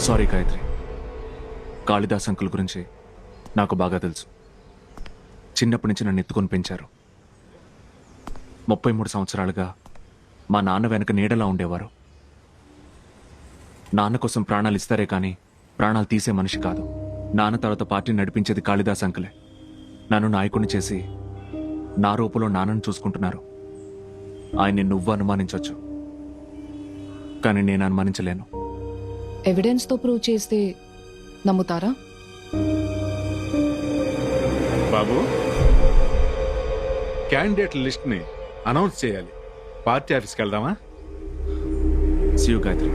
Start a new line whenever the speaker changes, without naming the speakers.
Sorry Gayatri. Kalidas uncle గురించి నాకు బాగా తెలుసు. చిన్నప్పటి నుంచి నన్ను ఎత్తుకొని పెంచారు. ముప్పై మూడు సంవత్సరాలుగా మా నాన్న వెనక నీడలా ఉండేవారు. నాన్న కోసం ప్రాణాలు ఇస్తారే కానీ ప్రాణాలు తీసే మనిషి కాదు. నాన్న తర్వాత పార్టీని నడిపించేది కాళిదాస్ అంకులే. నన్ను నాయకుడిని చేసి నా రూపంలో నాన్నను చూసుకుంటున్నారు. ఆయన్ని నువ్వు అనుమానించవచ్చు కానీ నేను అనుమానించలేను.
ఎవిడెన్స్తో ప్రూవ్ చేస్తే నమ్ముతారా?
బాబు క్యాండిడేట్ లిస్ట్ని అనౌన్స్ చేయాలి. పార్టీ ఆఫీస్కి వెళ్దామా?
సియు గాయత్రి